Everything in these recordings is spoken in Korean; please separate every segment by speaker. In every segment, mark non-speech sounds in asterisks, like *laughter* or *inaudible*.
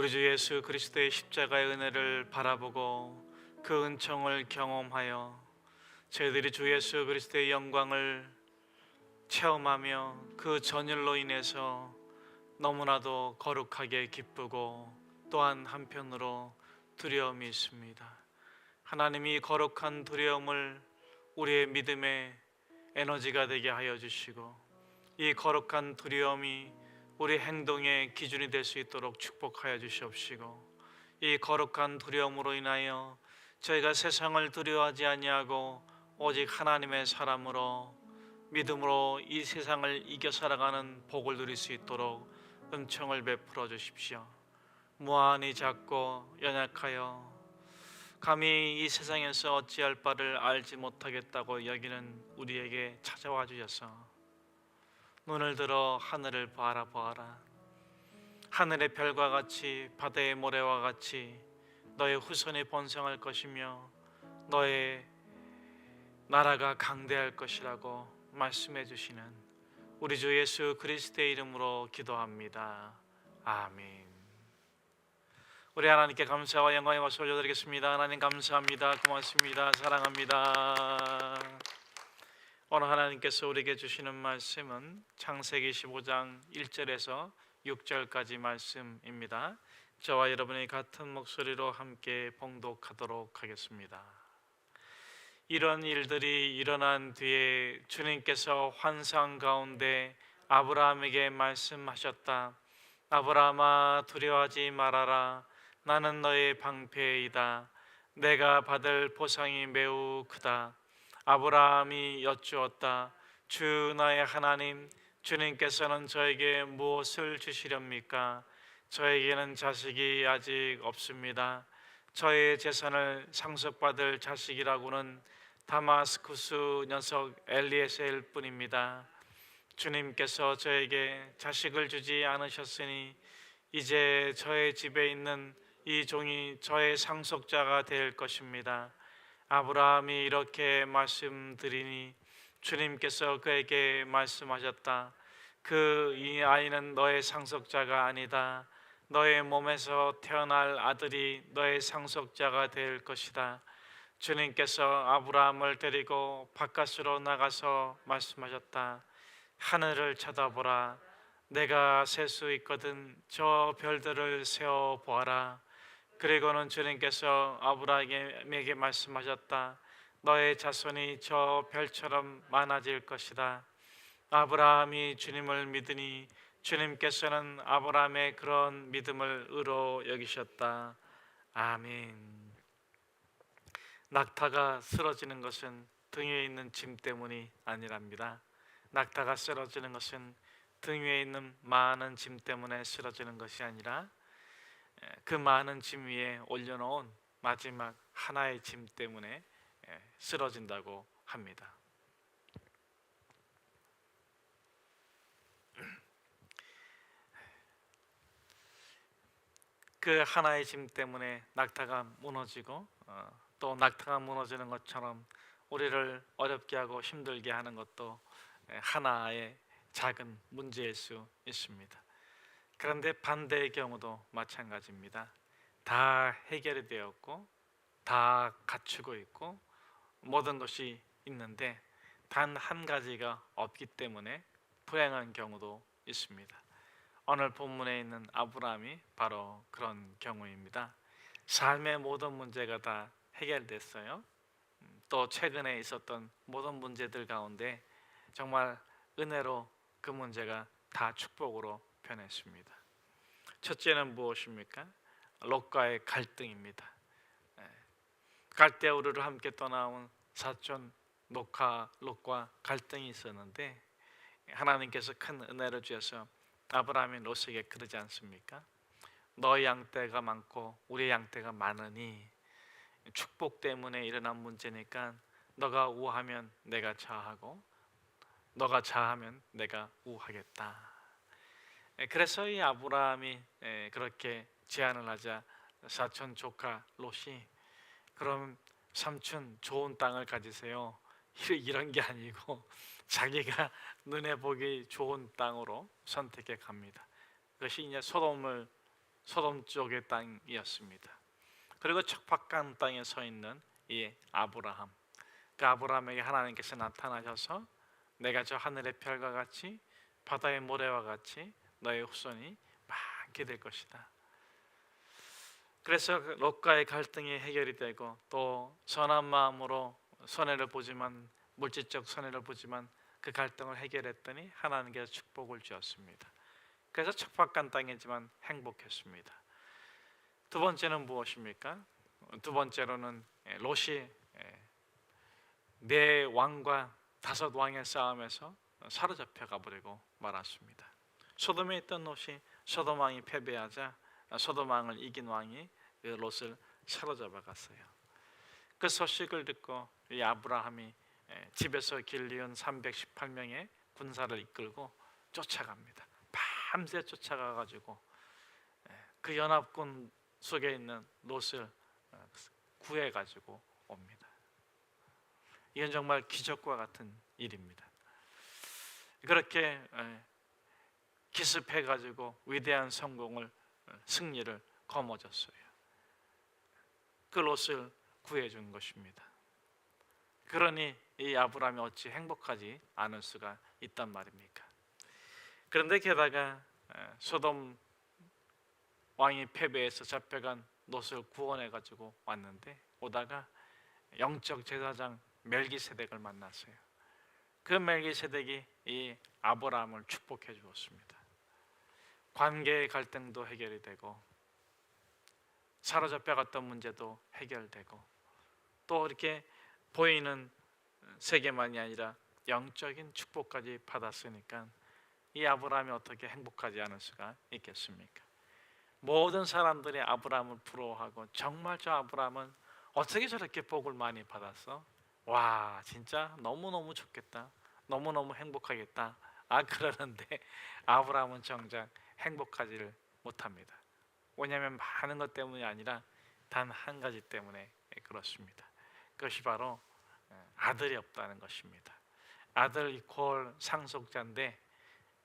Speaker 1: 우리 주 예수 그리스도의 십자가의 은혜를 바라보고 그 은총을 경험하여 저희들이 주 예수 그리스도의 영광을 체험하며 그 전율로 인해서 너무나도 거룩하게 기쁘고 또한 한편으로 두려움이 있습니다. 하나님이 거룩한 두려움을 우리의 믿음의 에너지가 되게 하여 주시고 이 거룩한 두려움이 우리 행동의 기준이 될 수 있도록 축복하여 주시옵시고 이 거룩한 두려움으로 인하여 저희가 세상을 두려워하지 아니하고 오직 하나님의 사람으로 믿음으로 이 세상을 이겨 살아가는 복을 누릴 수 있도록 은총을 베풀어 주십시오. 무한히 작고 연약하여 감히 이 세상에서 어찌할 바를 알지 못하겠다고 여기는 우리에게 찾아와 주셔서 눈을 들어 하늘을 바라보아라. 하늘의 별과 같이 바다의 모래와 같이 너의 후손이 번성할 것이며 너의 나라가 강대할 것이라고 말씀해 주시는 우리 주 예수 그리스도의 이름으로 기도합니다. 아멘. 우리 하나님께 감사와 영광의 말씀 올려드리겠습니다. 하나님 감사합니다. 고맙습니다. 사랑합니다. 오늘 하나님께서 우리에게 주시는 말씀은 창세기 15장 1절에서 6절까지 말씀입니다. 저와 여러분이 같은 목소리로 함께 봉독하도록 하겠습니다. 이런 일들이 일어난 뒤에 주님께서 환상 가운데 아브라함에게 말씀하셨다. 아브라함아 두려워하지 말아라. 나는 너의 방패이다. 내가 받을 보상이 매우 크다. 아브라함이 여쭈었다. 주 나의 하나님, 주님께서는 저에게 무엇을 주시렵니까? 저에게는 자식이 아직 없습니다. 저의 재산을 상속받을 자식이라고는 다마스쿠스 녀석 엘리에셀 뿐입니다. 주님께서 저에게 자식을 주지 않으셨으니 이제 저의 집에 있는 이 종이 저의 상속자가 될 것입니다. 아브라함이 이렇게 말씀드리니 주님께서 그에게 말씀하셨다. 그 이 아이는 너의 상속자가 아니다. 너의 몸에서 태어날 아들이 너의 상속자가 될 것이다. 주님께서 아브라함을 데리고 바깥으로 나가서 말씀하셨다. 하늘을 쳐다보라. 내가 셀 수 있거든 저 별들을 세어 보아라. 그리고는 주님께서 아브라함에게 말씀하셨다. 너의 자손이 저 별처럼 많아질 것이다. 아브라함이 주님을 믿으니 주님께서는 아브라함의 그런 믿음을 의로 여기셨다. 아멘. 낙타가 쓰러지는 것은 등 위에 있는 짐 때문이 아니랍니다. 낙타가 쓰러지는 것은 등 위에 있는 많은 짐 때문에 쓰러지는 것이 아니라 그 많은 짐 위에 올려놓은 마지막 하나의 짐 때문에 쓰러진다고 합니다. *clears throat* 그 하나의 짐 때문에 낙타가 무너지고 어, 또 낙타가 무너지는 것처럼 우리를 어렵게 하고 힘들게 하는 것도 하나의 작은 문제일 수 있습니다. 그런데 반대의 경우도 마찬가지입니다. 다 해결이 되었고 다 갖추고 있고 모든 것이 있는데 단 한 가지가 없기 때문에 불행한 경우도 있습니다. 오늘 본문에 있는 아브라함이 바로 그런 경우입니다. 삶의 모든 문제가 다 해결됐어요. 음, 또 최근에 있었던 모든 문제들 가운데 정말 은혜로 그 문제가 다 축복으로 변했습니다. 첫째는 무엇입니까? 롯과의 갈등입니다. 예. 갈대우르를 함께 떠나온 사촌 롯과 롯과 갈등이 있었는데 하나님께서 큰 은혜를 주셔서 아브라함이 롯에게 그러지 않습니까? 너의 양떼가 많고 우리 양떼가 많으니 축복 때문에 일어난 문제니까 너가 우하면 내가 좌하고 너가 좌하면 내가 우하겠다. 예, 그래서 이 아브라함이 예, 그렇게 제안을 하자 사촌 조카 롯이 그럼 삼촌 좋은 땅을 가지세요. 이런 게 아니고 *laughs* 자기가 눈에 보기 좋은 땅으로 선택해 갑니다. 그것이 이제 소돔을 소돔 쪽의 땅이었습니다. 그리고 척박한 땅에 서 있는 이 아브라함. 그 아브라함에게 하나님께서 나타나셔서 내가 저 하늘의 별과 같이 바다의 모래와 같이 너의 후손이 많게 될 것이다. 그래서 그 롯과의 갈등이 해결이 되고 또 선한 마음으로 손해를 보지만 물질적 손해를 보지만 그 갈등을 해결했더니 하나님께서 축복을 주었습니다. 그래서 척박한 땅이지만 행복했습니다. 두 번째는 무엇입니까? 두 번째로는 예, 롯이 예, 네 왕과 다섯 왕의 싸움에서 사로잡혀 가버리고 말았습니다. 소돔에 있던 롯이 소돔 왕이 패배하자 소돔 왕을 이긴 왕이 그 롯을 사로잡아 갔어요. 그 소식을 듣고 이 아브라함이 예, 집에서 길리운 318명의 군사를 이끌고 쫓아갑니다. 밤새 쫓아가 가지고 그 연합군 속에 있는 롯을 어, 구해 가지고 옵니다. 이건 정말 기적과 같은 일입니다. 그렇게 예, 기습해 가지고 위대한 성공을 어, 승리를 거머쥐었어요. 그 롯을 구해 준 것입니다. 그러니 이 아브라함이 어찌 행복하지 않을 수가 있단 말입니까? 그런데 게다가 에, 소돔 왕이 패배해서 잡혀간 롯을 구원해 가지고 왔는데 오다가 영적 제사장 멜기세덱을 만났어요. 그 멜기세덱이 이 아브라함을 축복해 주었습니다. 관계의 갈등도 해결이 되고 사로잡혀갔던 문제도 해결되고 또 이렇게 보이는 세계만이 아니라 영적인 축복까지 받았으니까 이 아브라함이 어떻게 행복하지 않을 수가 있겠습니까? 모든 사람들이 아브라함을 부러워하고 정말 저 아브라함은 어떻게 저렇게 복을 많이 받았어? 와 진짜 너무너무 좋겠다 너무너무 행복하겠다 아 그러는데 *laughs* 아브라함은 정작 행복하지를 못합니다. 왜냐하면 많은 것 때문이 아니라 단 한 가지 때문에 그렇습니다. 그것이 바로 아들이 없다는 것입니다. 아들 이퀄 상속자인데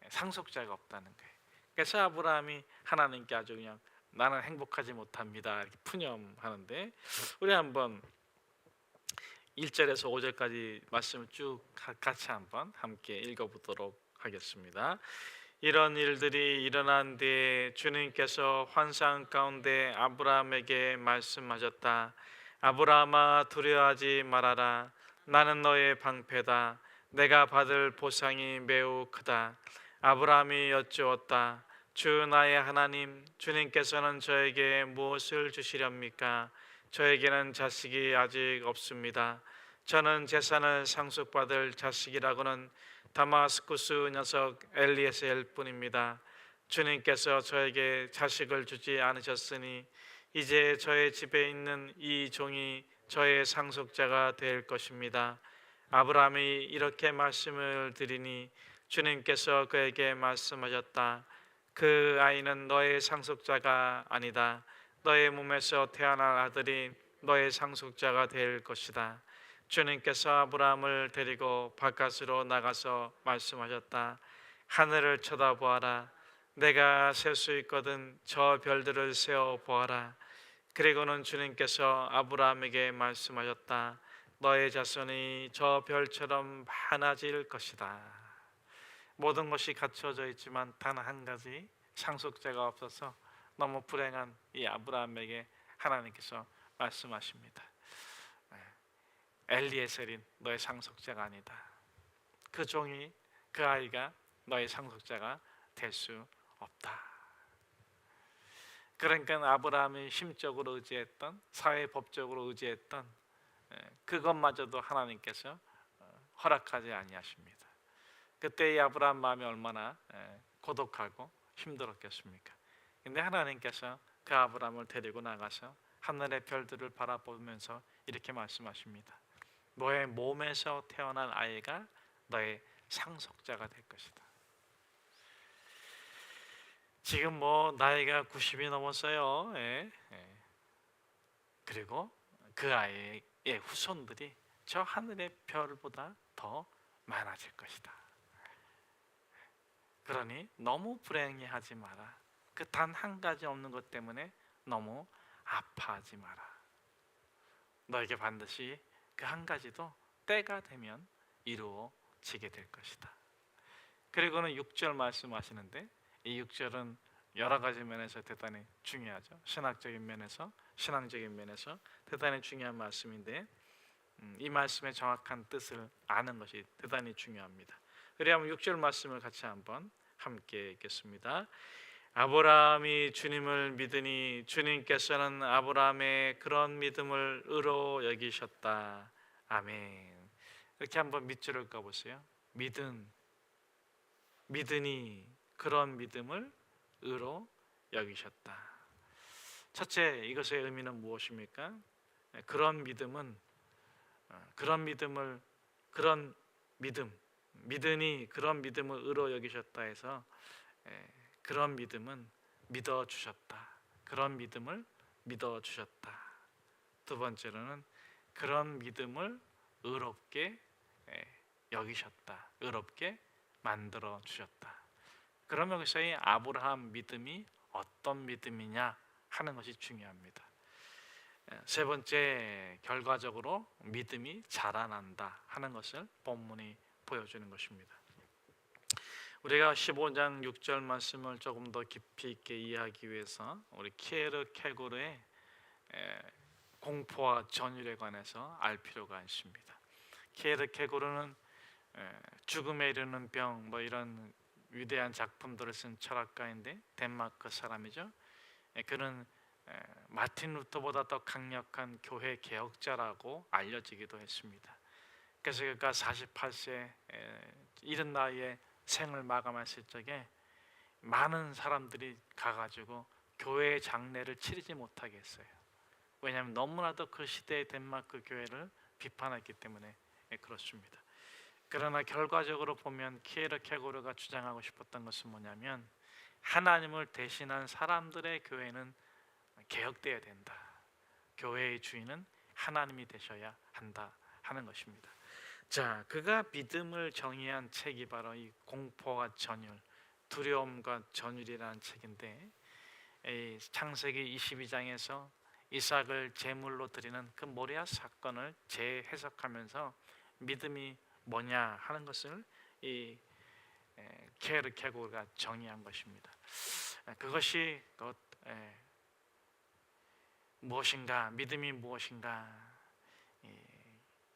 Speaker 1: 상속자가 없다는 거예요. 그래서 아브라함이 하나님께 아주 그냥 나는 행복하지 못합니다 이렇게 푸념하는데 우리 한번 1절에서 5절까지 말씀을 쭉 같이 한번 함께 읽어 보도록 하겠습니다. 이런 일들이 일어난 뒤에 주님께서 환상 가운데 아브라함에게 말씀하셨다. 아브라함아 두려워하지 말아라. 나는 너의 방패다. 내가 받을 보상이 매우 크다. 아브라함이 여쭈었다. 주 나의 하나님, 주님께서는 저에게 무엇을 주시렵니까? 저에게는 자식이 아직 없습니다. 저는 재산을 상속받을 자식이라고는 다마스쿠스 녀석 엘리에셀 뿐입니다. 주님께서 저에게 자식을 주지 않으셨으니 이제 저의 집에 있는 이 종이 저의 상속자가 될 것입니다. 아브라함이 이렇게 말씀을 드리니 주님께서 그에게 말씀하셨다. 그 아이는 너의 상속자가 아니다. 너의 몸에서 태어날 아들이 너의 상속자가 될 것이다. 주님께서 아브라함을 데리고 바깥으로 나가서 말씀하셨다. 하늘을 쳐다보아라. 내가 셀 수 있거든 저 별들을 세어 보아라. 그리고는 주님께서 아브라함에게 말씀하셨다. 너의 자손이 저 별처럼 많아질 것이다. 모든 것이 갖춰져 있지만 단 한 가지 상속자가 없어서 너무 불행한 이 아브라함에게 하나님께서 말씀하십니다. 엘리에셀인 너의 상속자가 아니다. 그 종이 그 아이가 너의 상속자가 될 수 없다. 그러니까 아브라함이 심적으로 의지했던 사회 법적으로 의지했던 그것마저도 하나님께서 어, 허락하지 아니하십니다. 그때 이 아브라함 마음이 얼마나 고독하고 힘들었겠습니까? 근데 하나님께서 그 아브라함을 데리고 나가서 하늘의 별들을 바라보면서 이렇게 말씀하십니다. 너의 몸에서 태어난 아이가 너의 상속자가 될 것이다. 지금 뭐 나이가 90이 넘었어요. 예, 예. 그리고 그 아이의 후손들이 저 하늘의 별보다 더 많아질 것이다. 그러니 너무 불행해하지 마라. 그 단 한 가지 없는 것 때문에 너무 아파하지 마라. 너에게 반드시 그 한 가지도 때가 되면 이루어지게 될 것이다. 그리고는 6절 말씀하시는데 이 6절은 여러 가지 면에서 대단히 중요하죠. 신학적인 면에서, 신앙적인 면에서 대단히 중요한 말씀인데 음, 이 말씀의 정확한 뜻을 아는 것이 대단히 중요합니다. 한번 6절 말씀을 같이 한번 함께 읽겠습니다. 아브라함이 주님을 믿으니 주님께서는 아브라함의 그런 믿음을 의로 여기셨다. 아멘. 이렇게 한번 밑줄을 까보세요. 믿음, 믿으니 그런 믿음을 의로 여기셨다. 첫째 이것의 의미는 무엇입니까? 그런 믿음은 어, 그런 믿음을 그런 믿음 믿으니 그런 믿음을 의로 여기셨다 해서 에, 그런 믿음은 믿어 주셨다. 그런 믿음을 믿어 주셨다. 두 번째로는 그런 믿음을 의롭게 에, 여기셨다. 의롭게 만들어 주셨다. 그러면 여기서 이 아브라함 믿음이 어떤 믿음이냐 하는 것이 중요합니다. 에, 세 번째 결과적으로 믿음이 자라난다 하는 것을 본문이 보여주는 것입니다. 우리가 15장 6절 말씀을 조금 더 깊이 있게 이해하기 위해서 우리 키에르 케고르의 에, 공포와 전율에 관해서 알 필요가 있습니다. 키에르 케고르는 에, 죽음에 이르는 병 뭐 이런 위대한 작품들을 쓴 철학가인데 덴마크 사람이죠. 에, 그는 에, 마틴 루터보다 더 강력한 교회 개혁자라고 알려지기도 했습니다. 그래서 그가 48세 이른 나이에 생을 마감했을 적에 많은 사람들이 가가지고 교회 장례를 치르지 못하게 했어요. 왜냐하면 너무나도 그 시대의 덴마크 교회를 비판했기 때문에 그렇습니다. 그러나 결과적으로 보면 키에르 케고르가 주장하고 싶었던 것은 뭐냐면 하나님을 대신한 사람들의 교회는 개혁돼야 된다. 교회의 주인은 하나님이 되셔야 한다 하는 것입니다. 자, 그가 믿음을 정의한 책이 바로 이 공포와 전율, 두려움과 전율이라는 책인데 이 창세기 22장에서 이삭을 제물로 드리는 그 모리아 사건을 재해석하면서 믿음이 뭐냐 하는 것을 이 케르케고가 정의한 것입니다. 그것이 곧 무엇인가 믿음이 무엇인가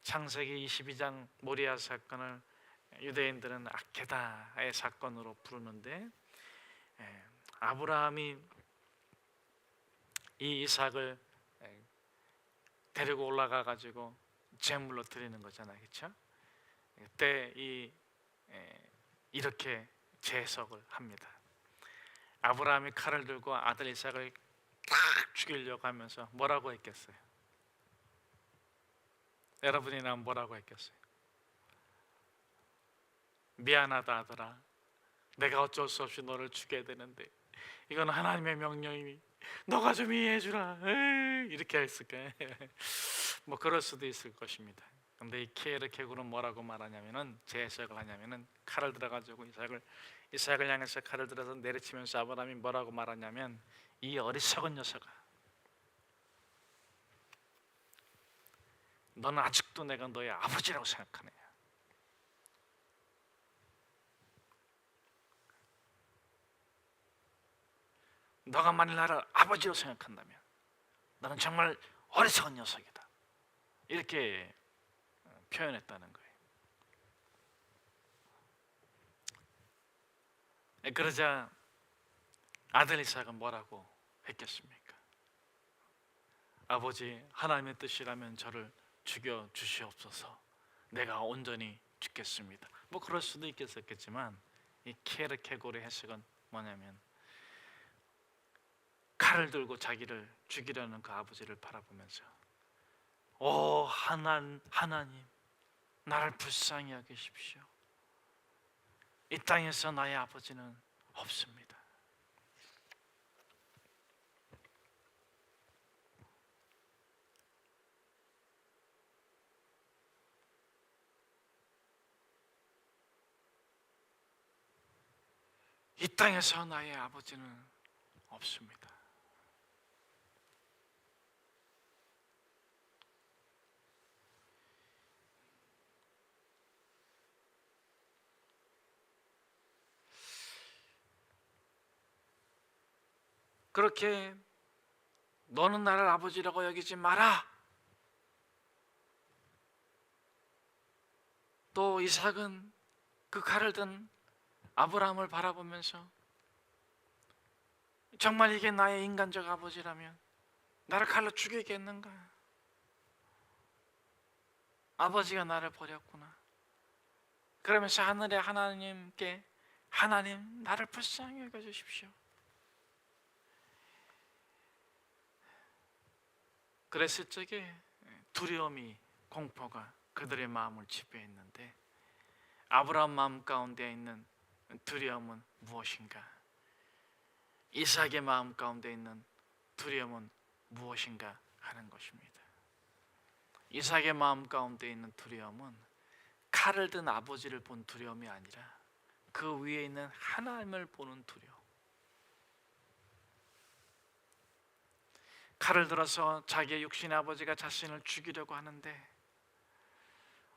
Speaker 1: 창세기 22장 모리아 사건을 유대인들은 아케다의 사건으로 부르는데 아브라함이 이 이삭을 데리고 올라가 가지고 제물로 드리는 거잖아요, 그렇죠? 그때 이 이렇게 재해석을 합니다. 아브라함이 칼을 들고 아들 이삭을 딱 죽이려고 하면서 뭐라고 했겠어요? 여러분이나 뭐라고 했겠어요? 미안하다 아들아. 내가 어쩔 수 없이 너를 죽여야 되는데 이건 하나님의 명령이니 너가 좀 이해해 주라. 이렇게 했을까? *laughs* 뭐 그럴 수도 있을 것입니다. 근데 이 케르케고는 뭐라고 말하냐면은 재해석을 하냐면은 칼을 들어가지고 이삭을 이삭을 향해서 칼을 들어서 내리치면서 아브라함이 뭐라고 말하냐면 이 어리석은 녀석아 너는 아직도 내가 너의 아버지라고 생각하느냐? 너가 만일 나를 아버지로 생각한다면 너는 정말 어리석은 녀석이다. 이렇게 표현했다는 거예요. 그러자 아들 이삭은 뭐라고 했겠습니까? 아버지 하나님의 뜻이라면 저를 죽여 주시옵소서. 내가 온전히 죽겠습니다. 뭐 그럴 수도 있겠었겠지만 이 케르케고르 해석은 뭐냐면 칼을 들고 자기를 죽이려는 그 아버지를 바라보면서 오 하나, 하나님 나를 불쌍히 여기십시오. 이 땅에서 나의 아버지는 없습니다. 이 땅에서 나의 아버지는 없습니다. 그렇게 너는 나를 아버지라고 여기지 마라. 또 이삭은 그 칼을 든 아브라함을 바라보면서 정말 이게 나의 인간적 아버지라면 나를 칼로 죽이겠는가? 아버지가 나를 버렸구나. 그러면서 하늘의 하나님께 하나님 나를 불쌍히 여겨 주십시오. 그랬을 적에 두려움이 공포가 그들의 마음을 지배했는데 아브라함 마음 가운데 있는 두려움은 무엇인가? 이삭의 마음 가운데 있는 두려움은 무엇인가 하는 것입니다. 이삭의 마음 가운데 있는 두려움은 칼을 든 아버지를 본 두려움이 아니라 그 위에 있는 하나님을 보는 두려움. 칼을 들어서 자기의 육신의 아버지가 자신을 죽이려고 하는데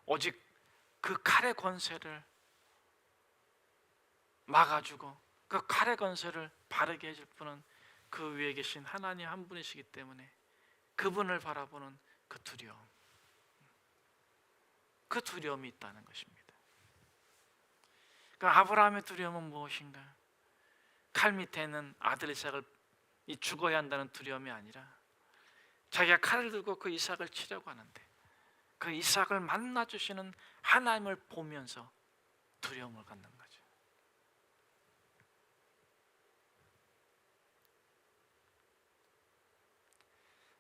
Speaker 1: 오직 그 칼의 권세를 막아주고 그 칼의 권세를 바르게 해줄 분은 그 위에 계신 하나님 한 분이시기 때문에 그분을 바라보는 그 두려움. 그 두려움이 있다는 것입니다. 그 아브라함의 두려움은 무엇인가? 칼 밑에 있는 아들 이삭을 이 죽어야 한다는 두려움이 아니라 자기가 칼을 들고 그 이삭을 치려고 하는데 그 이삭을 만나 주시는 하나님을 보면서 두려움을 갖는 거죠.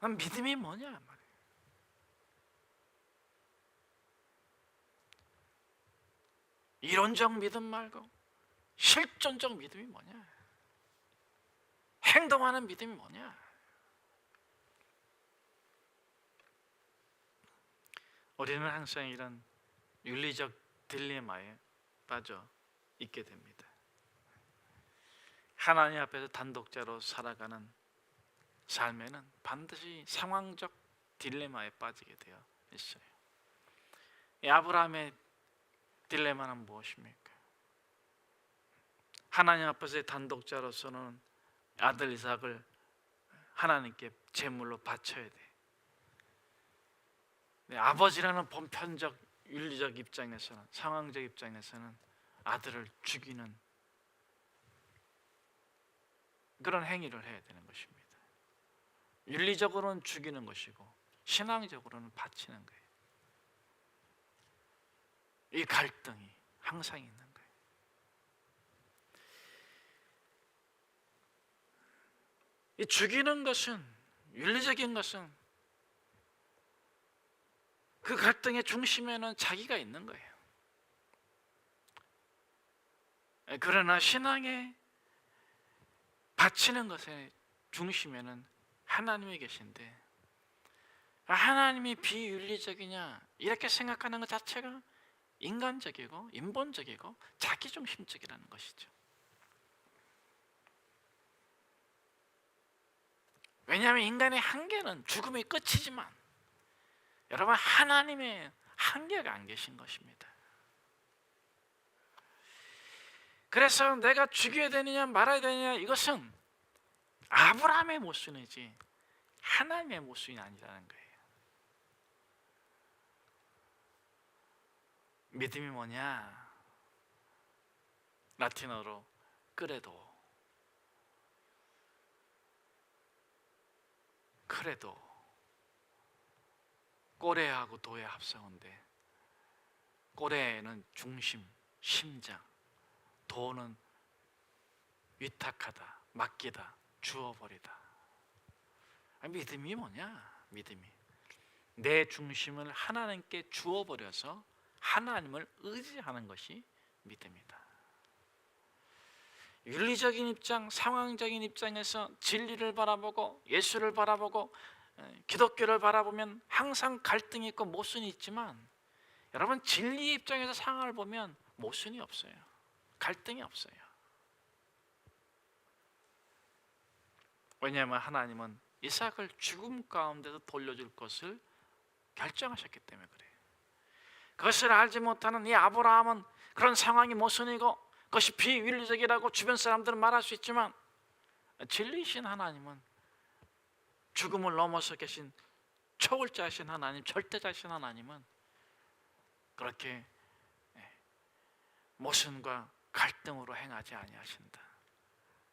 Speaker 1: 그럼 믿음이 뭐냐 말이에요. 이론적 믿음 말고 실존적 믿음이 뭐냐? 행동하는 믿음이 뭐냐? 우리는 항상 이런 윤리적 딜레마에 빠져 있게 됩니다. 하나님 앞에서 단독자로 살아가는 삶에는 반드시 상황적 딜레마에 빠지게 되어 있어요. 이 아브라함의 딜레마는 무엇입니까? 하나님 앞에서의 단독자로서는 아들 이삭을 하나님께 제물로 바쳐야 돼. 네, 아버지라는 본편적 윤리적 입장에서는 상황적 입장에서는 아들을 죽이는 그런 행위를 해야 되는 것입니다. 윤리적으로는 죽이는 것이고 신앙적으로는 바치는 거예요. 이 갈등이 항상 있는 거예요. 이 죽이는 것은 윤리적인 것은 그 갈등의 중심에는 자기가 있는 거예요. 그러나 신앙에 바치는 것의 중심에는 하나님이 계신데 하나님이 비윤리적이냐 이렇게 생각하는 것 자체가 인간적이고 인본적이고 자기중심적이라는 것이죠. 왜냐하면 인간의 한계는 죽음의 끝이지만 여러분 하나님의 한계가 안 계신 것입니다. 그래서 내가 죽여야 되느냐 말아야 되느냐 이것은 아브라함의 모순이지 하나님의 모순이 아니라는 거예요. 믿음이 뭐냐? 라틴어로 그래도 그래도 꼬레하고 도의 합성어인데 꼬레는 중심, 심장, 도는 위탁하다, 맡기다, 주어버리다. 아, 믿음이 뭐냐? 믿음이 내 중심을 하나님께 주어버려서 하나님을 의지하는 것이 믿음이다. 윤리적인 입장, 상황적인 입장에서 진리를 바라보고 예수를 바라보고 기독교를 바라보면 항상 갈등이 있고 모순이 있지만 여러분 진리 입장에서 상황을 보면 모순이 없어요. 갈등이 없어요. 왜냐하면 하나님은 이삭을 죽음 가운데서 돌려줄 것을 결정하셨기 때문에 그래요. 그것을 알지 못하는 이 아브라함은 그런 상황이 모순이고 그것이 비윤리적이라고 주변 사람들은 말할 수 있지만 진리신 하나님은 죽음을 넘어서 계신 초월자신 하나님, 절대자신 하나님은 그렇게 예, 모순과 갈등으로 행하지 아니하신다.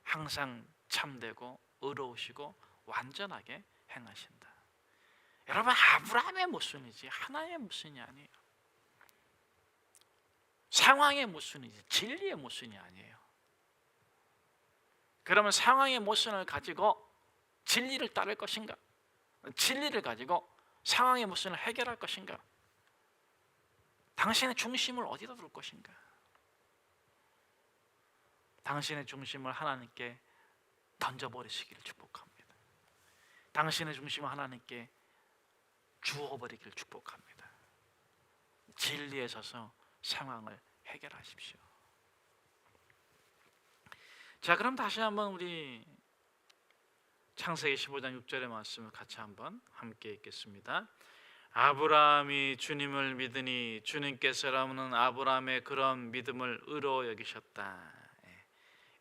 Speaker 1: 항상 참되고 의로우시고 완전하게 행하신다. 여러분 아브라함의 모순이지 하나의 모순이 아니에요. 상황의 모순이지 진리의 모순이 아니에요. 그러면 상황의 모순을 가지고 진리를 따를 것인가? 진리를 가지고 상황의 모순을 해결할 것인가? 당신의 중심을 어디다 둘 것인가? 당신의 중심을 하나님께 던져버리시기를 축복합니다. 당신의 중심을 하나님께 주어버리기를 축복합니다. 진리에 서서 상황을 해결하십시오. 자, 그럼 다시 한번 우리 창세기 15장 6절의 말씀을 같이 한번 함께 읽겠습니다. 아브라함이 주님을 믿으니 주님께서라는 아브라함의 그런 믿음을 의로 여기셨다.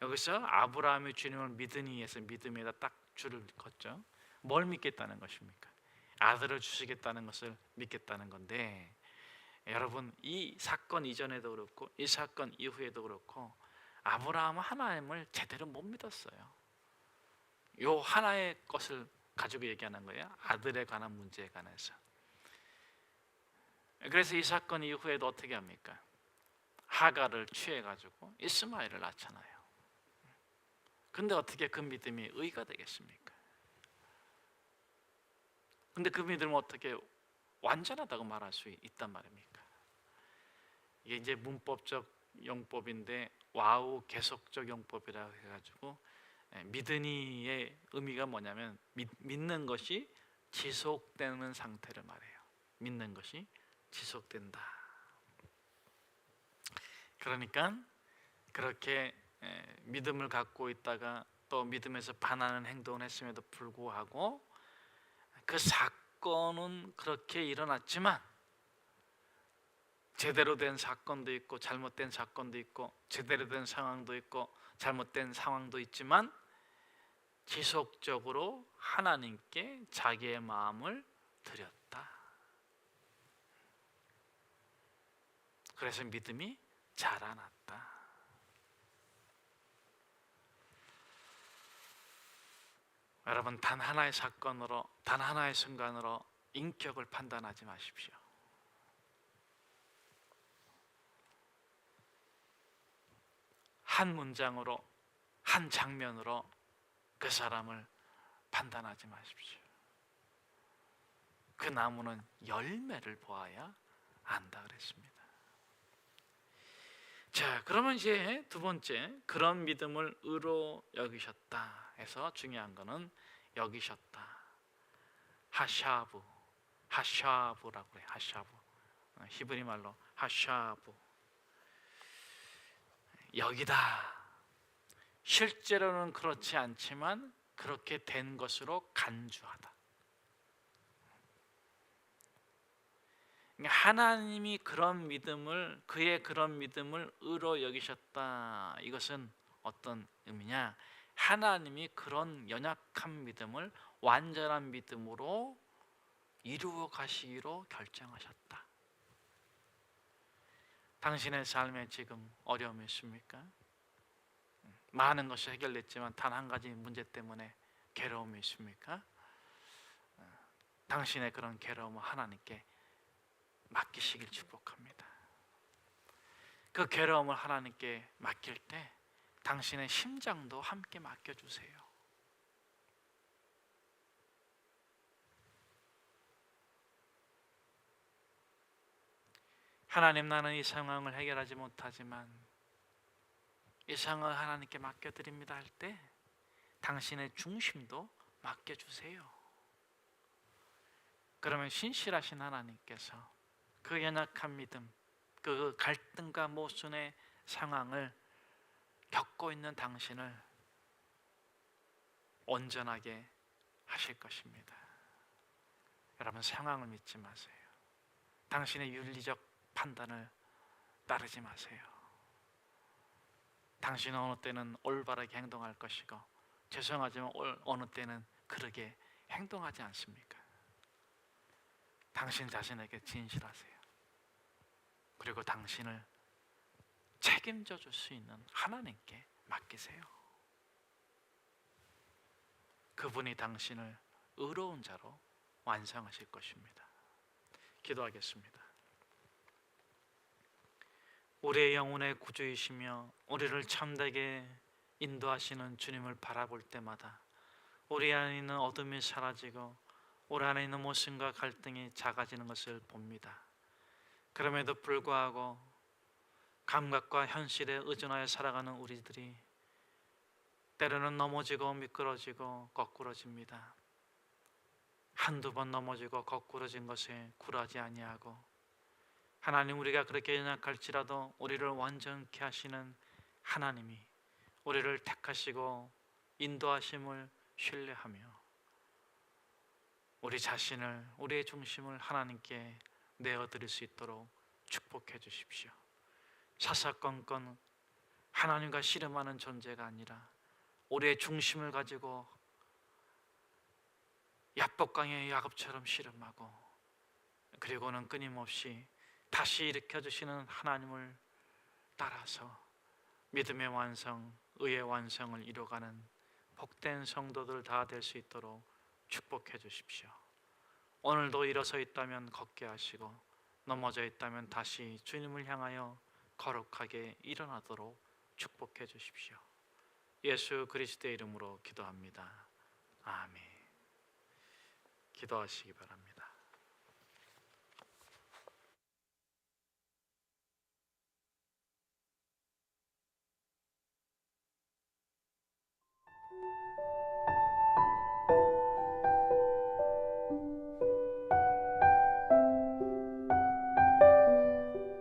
Speaker 1: 예. 여기서 아브라함이 주님을 믿으니에서 믿음에다 딱 줄을 걷죠. 뭘 믿겠다는 것입니까? 아들을 주시겠다는 것을 믿겠다는 건데 여러분 이 사건 이전에도 그렇고 이 사건 이후에도 그렇고 아브라함은 하나님을 제대로 못 믿었어요. 요 하나의 것을 가지고 얘기하는 거예요. 아들에 관한 문제에 관해서. 그래서 이 사건 이후에도 어떻게 합니까? 하가를 취해 가지고 이스마엘을 낳잖아요. 근데 어떻게 그 믿음이 의가 되겠습니까? 근데 그 믿음은 어떻게 완전하다고 말할 수 있단 말입니까? 이게 이제 문법적 용법인데 와우 계속적 용법이라고 해가지고 예, 믿으니의 의미가 뭐냐면 믿, 믿는 것이 지속되는 상태를 말해요. 믿는 것이 지속된다. 그러니까 그렇게 예, 믿음을 갖고 있다가 또 믿음에서 반하는 행동을 했음에도 불구하고 그 사건은 그렇게 일어났지만 제대로 된 사건도 있고 잘못된 사건도 있고 제대로 된 상황도 있고 잘못된 상황도 있지만 지속적으로 하나님께 자기의 마음을 드렸다. 그래서 믿음이 자라났다. 여러분 단 하나의 사건으로 단 하나의 순간으로 인격을 판단하지 마십시오. 한 문장으로 한 장면으로 그 사람을 판단하지 마십시오. 그 나무는 열매를 보아야 안다 그랬습니다. 자, 그러면 이제 두 번째 그런 믿음을 의로 여기셨다 해서 중요한 거는 여기셨다. 하샤브, 하샤브라고 해. 하샤브. 어, 히브리 말로 하샤브. 여기다. 실제로는 그렇지 않지만 그렇게 된 것으로 간주하다. 그러니까 하나님이 그런 믿음을 그의 그런 믿음을 의로 여기셨다. 이것은 어떤 의미냐? 하나님이 그런 연약한 믿음을 완전한 믿음으로 이루어 가시기로 결정하셨다. 당신의 삶에 지금 어려움이 있습니까? 많은 것이 해결됐지만 단 한 가지 문제 때문에 괴로움이 있습니까? 당신의 그런 괴로움을 하나님께 맡기시길 축복합니다. 그 괴로움을 하나님께 맡길 때 당신의 심장도 함께 맡겨주세요. 하나님 나는 이 상황을 해결하지 못하지만 이 상황을 하나님께 맡겨드립니다 할 때 당신의 중심도 맡겨주세요. 그러면 신실하신 하나님께서 그 연약한 믿음, 그 갈등과 모순의 상황을 겪고 있는 당신을 온전하게 하실 것입니다. 여러분 상황을 믿지 마세요. 당신의 윤리적 판단을 따르지 마세요. 당신은 어느 때는 올바르게 행동할 것이고 죄송하지만 올- 어느 때는 그러게 행동하지 않습니까? 당신 자신에게 진실하세요. 그리고 당신을 책임져 줄 수 있는 하나님께 맡기세요. 그분이 당신을 의로운 자로 완성하실 것입니다. 기도하겠습니다. 우리의 영혼의 구주이시며 우리를 참되게 인도하시는 주님을 바라볼 때마다 우리 안에 있는 어둠이 사라지고 우리 안에 있는 모순과 갈등이 작아지는 것을 봅니다. 그럼에도 불구하고 감각과 현실에 의존하여 살아가는 우리들이 때로는 넘어지고 미끄러지고 거꾸러집니다. 한두 번 넘어지고 거꾸러진 것에 굴하지 아니하고 하나님 우리가 그렇게 연약할지라도 우리를 완전케 하시는 하나님이 우리를 택하시고 인도하심을 신뢰하며 우리 자신을 우리의 중심을 하나님께 내어 드릴 수 있도록 축복해 주십시오. 사사건건 하나님과 씨름하는 존재가 아니라 우리의 중심을 가지고 야복강의 야곱처럼 씨름하고 그리고는 끊임없이 다시 일으켜 주시는 하나님을 따라서 믿음의 완성, 의의 완성을 이루어가는 복된 성도들 다 될 수 있도록 축복해 주십시오. 오늘도 일어서 있다면 걷게 하시고 넘어져 있다면 다시 주님을 향하여 거룩하게 일어나도록 축복해 주십시오. 예수 그리스도의 이름으로 기도합니다. 아멘. 기도하시기 바랍니다.